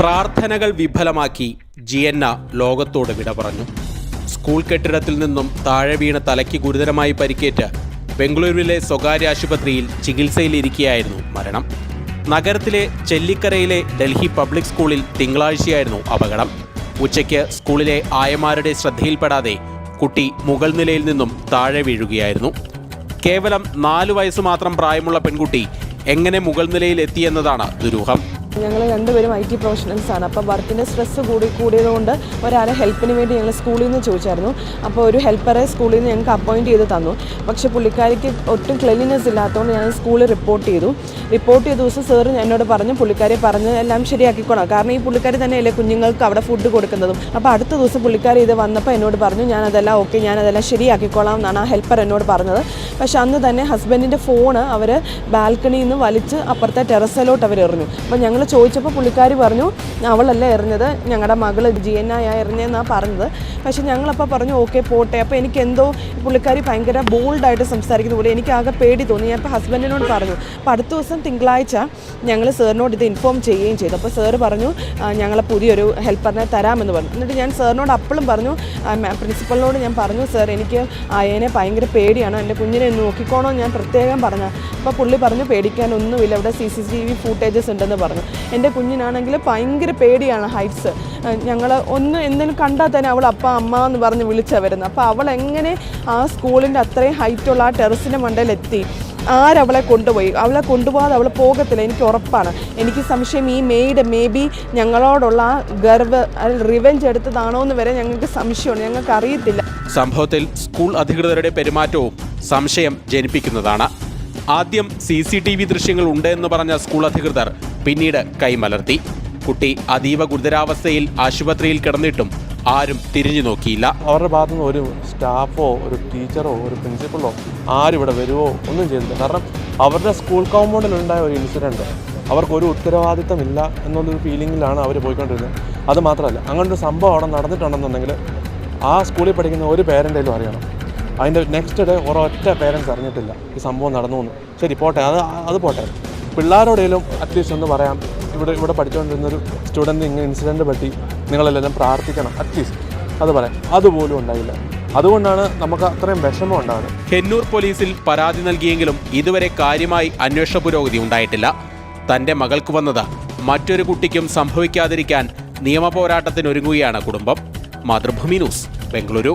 പ്രാർത്ഥനകൾ വിഫലമാക്കി ജിയന്ന ലോകത്തോട് വിട പറഞ്ഞു. സ്കൂൾ കെട്ടിടത്തിൽ നിന്നും താഴെ വീണ തലയ്ക്ക് ഗുരുതരമായി പരിക്കേറ്റ് ബംഗളൂരുവിലെ സ്വകാര്യ ആശുപത്രിയിൽ ചികിത്സയിലിരിക്കെയായിരുന്നു മരണം. നഗരത്തിലെ ചെല്ലിക്കരയിലെ ഡൽഹി പബ്ലിക് സ്കൂളിൽ തിങ്കളാഴ്ചയായിരുന്നു അപകടം. ഉച്ചയ്ക്ക് സ്കൂളിലെ ആയമാരുടെ ശ്രദ്ധയിൽപ്പെടാതെ കുട്ടി മുകൾ നിലയിൽ നിന്നും താഴെ വീഴുകയായിരുന്നു. കേവലം നാലു വയസ്സ് മാത്രം പ്രായമുള്ള പെൺകുട്ടി എങ്ങനെ മുകൾ നിലയിൽ എത്തിയെന്നതാണ് ദുരൂഹം. ഞങ്ങൾ രണ്ടുപേരും ഐ ടി പ്രൊഫഷണൽസാണ് അപ്പോൾ വർക്കിന്റെ സ്ട്രെസ്സ് കൂടി കൂടിയതുകൊണ്ട് ഒരാളെ ഹെൽപ്പിന് വേണ്ടി ഞങ്ങൾ സ്കൂളിൽ നിന്ന് ചോദിച്ചായിരുന്നു. അപ്പോൾ ഒരു ഹെൽപ്പറെ സ്കൂളിൽ നിന്ന് ഞങ്ങൾക്ക് അപ്പോയിന്റ് ചെയ്ത് തന്നു. പക്ഷേ പുള്ളിക്കാരിക്ക് ഒട്ടും ക്ലെൻലിനെസ് ഇല്ലാത്തതുകൊണ്ട് ഞാൻ സ്കൂളിൽ റിപ്പോർട്ട് ചെയ്തു. റിപ്പോർട്ട് ചെയ്ത ദിവസം സാറ് എന്നോട് പറഞ്ഞു പുള്ളിക്കാരെ പറഞ്ഞ് എല്ലാം ശരിയാക്കിക്കോണം കാരണം ഈ പുള്ളിക്കാരി തന്നെയല്ലേ കുഞ്ഞുങ്ങൾക്ക് അവിടെ ഫുഡ് കൊടുക്കുന്നതും. അപ്പോൾ അടുത്ത ദിവസം പുള്ളിക്കാരി ഇത് വന്നപ്പോൾ എന്നോട് പറഞ്ഞു ഞാനതെല്ലാം ഓക്കെ ഞാനതെല്ലാം ശരിയാക്കിക്കോളാം എന്നാണ് ആ ഹെൽപ്പർ എന്നോട് പറഞ്ഞത്. പക്ഷേ അന്ന് തന്നെ ഹസ്ബൻഡിന്റെ ഫോണ് അവർ ബാൽക്കണിയിൽ നിന്ന് വലിച്ച് അപ്പുറത്തെ ടെറസിലോട്ട് അവർ എറിഞ്ഞു. അപ്പോൾ ഞങ്ങൾ ചോദിച്ചപ്പോൾ പുള്ളിക്കാരി പറഞ്ഞു അവളല്ല എറിഞ്ഞത്? ഞങ്ങളുടെ മകൾ ജി എൻ ഐ എറിഞ്ഞതെന്നാണ് പറഞ്ഞത്. പക്ഷേ ഞങ്ങളപ്പോൾ പറഞ്ഞു ഓക്കെ പോട്ടെ. അപ്പോൾ എനിക്ക് എന്തോ പുള്ളിക്കാരി ഭയങ്കര ബോൾഡായിട്ട് സംസാരിക്കുന്ന പോലെ എനിക്ക് ആകെ പേടി തോന്നി. ഞാൻ ഇപ്പോൾ ഹസ്ബൻഡിനോട് പറഞ്ഞു അപ്പോൾ അടുത്ത ദിവസം തിങ്കളാഴ്ച ഞങ്ങൾ സാറിനോട് ഇത് ഇൻഫോം ചെയ്യുകയും ചെയ്തു. അപ്പോൾ സാറ് പറഞ്ഞു ഞങ്ങളെ പുതിയൊരു ഹെൽപ്പറിനെ തരാമെന്ന് പറഞ്ഞു. എന്നിട്ട് ഞാൻ സാറിനോട് അപ്പോഴും പറഞ്ഞു പ്രിൻസിപ്പലിനോട് ഞാൻ പറഞ്ഞു സാർ എനിക്ക് അയനെ ഭയങ്കര പേടിയാണ്. എന്റെ കുഞ്ഞിനെ നോക്കിക്കോണോ ഞാൻ പ്രത്യേകം പറഞ്ഞു. അപ്പോൾ പുള്ളി പറഞ്ഞു പേടിക്കാനൊന്നുമില്ല. ഇവിടെ C C T V footages ഉണ്ടെന്ന് പറഞ്ഞു. എന്റെ കുഞ്ഞിനാണെങ്കിൽ ഭയങ്കര പേടിയാണ് ഹൈറ്റ്സ് ഞങ്ങൾ ഒന്ന് എന്തെങ്കിലും കണ്ടാൽ തന്നെ അവൾ അപ്പ അമ്മ എന്ന് പറഞ്ഞ് വിളിച്ചാണ് വരുന്നത് അപ്പോൾ അവൾ എങ്ങനെ ആ സ്കൂളിന്റെ അത്രയും ഹൈറ്റുള്ള ആ ടെറസിന്റെ മണ്ടയിലെത്തി ആരവളെ കൊണ്ടുപോയി? അവളെ കൊണ്ടുപോകാതെ അവൾ പോകത്തില്ല. എനിക്ക് ഉറപ്പാണ്. എനിക്ക് സംശയം ഈ മെയ്ഡ് മേ ബി ഞങ്ങളോടുള്ള ആ ഗർവ് റിവെഞ്ച് എടുത്തതാണോ എന്ന് വരെ ഞങ്ങൾക്ക് സംശയമുണ്ട്. ഞങ്ങൾക്ക് അറിയത്തില്ല സംഭവത്തിൽ സ്കൂൾ അധികൃതരുടെ പെരുമാറ്റവും സംശയം ജനിപ്പിക്കുന്നതാണ്. ആദ്യം സി സി ടി വി ദൃശ്യങ്ങൾ ഉണ്ട് എന്ന് പറഞ്ഞ സ്കൂൾ അധികൃതർ പിന്നീട് കൈമലർത്തി. കുട്ടി അതീവ ഗുരുതരാവസ്ഥയിൽ ആശുപത്രിയിൽ കിടന്നിട്ടും ആരും തിരിഞ്ഞു നോക്കിയില്ല. അവരുടെ ഭാഗത്തു നിന്ന് ഒരു സ്റ്റാഫോ ഒരു ടീച്ചറോ ഒരു പ്രിൻസിപ്പളോ ആരും ഇവിടെ വരുമോ ഒന്നും ചെയ്തില്ല. കാരണം അവരുടെ സ്കൂൾ കോമ്പൗണ്ടിൽ ഉണ്ടായ ഒരു ഇൻസിഡന്റ് അവർക്കൊരു ഉത്തരവാദിത്തമില്ല എന്നുള്ളൊരു ഫീലിങ്ങിലാണ് അവർ പോയിക്കൊണ്ടിരുന്നത്. അത് മാത്രമല്ല അങ്ങനൊരു സംഭവം അവിടെ നടന്നിട്ടുണ്ടെന്നുണ്ടെങ്കിൽ ആ സ്കൂളിൽ പഠിക്കുന്ന ഒരു പേരന്റെ അറിയണം. അതിന്റെ നെക്സ്റ്റ് ഡേ ഒരൊറ്റ പേരൻസ് അറിഞ്ഞിട്ടില്ല ഈ സംഭവം നടന്നു എന്ന് ശരി പോട്ടെ. അത് അത് പോട്ടെ. പിള്ളേരോടേലും അറ്റ്ലീസ്റ്റ് ഒന്ന് പറയാം. ഇവിടെ ഇവിടെ പഠിച്ചുകൊണ്ടിരുന്നൊരു സ്റ്റുഡന്റ് ഇങ്ങനെ ഇൻസിഡന്റ് പറ്റി നിങ്ങളെല്ലാം പ്രാർത്ഥിക്കണം അറ്റ്ലീസ്റ്റ് അത് പറയാം. അതുപോലും ഉണ്ടായില്ല. അതുകൊണ്ടാണ് നമുക്ക് അത്രയും വിഷമം ഉണ്ടാകുന്നത് ഹെന്നൂർ പോലീസിൽ പരാതി നൽകിയെങ്കിലും ഇതുവരെ കാര്യമായി അന്വേഷണ പുരോഗതി ഉണ്ടായിട്ടില്ല. തന്റെ മകൾക്ക് വന്നത് മറ്റൊരു കുട്ടിക്കും സംഭവിക്കാതിരിക്കാൻ നിയമപോരാട്ടത്തിനൊരുങ്ങുകയാണ് കുടുംബം. മാതൃഭൂമി ന്യൂസ് ബംഗളൂരു.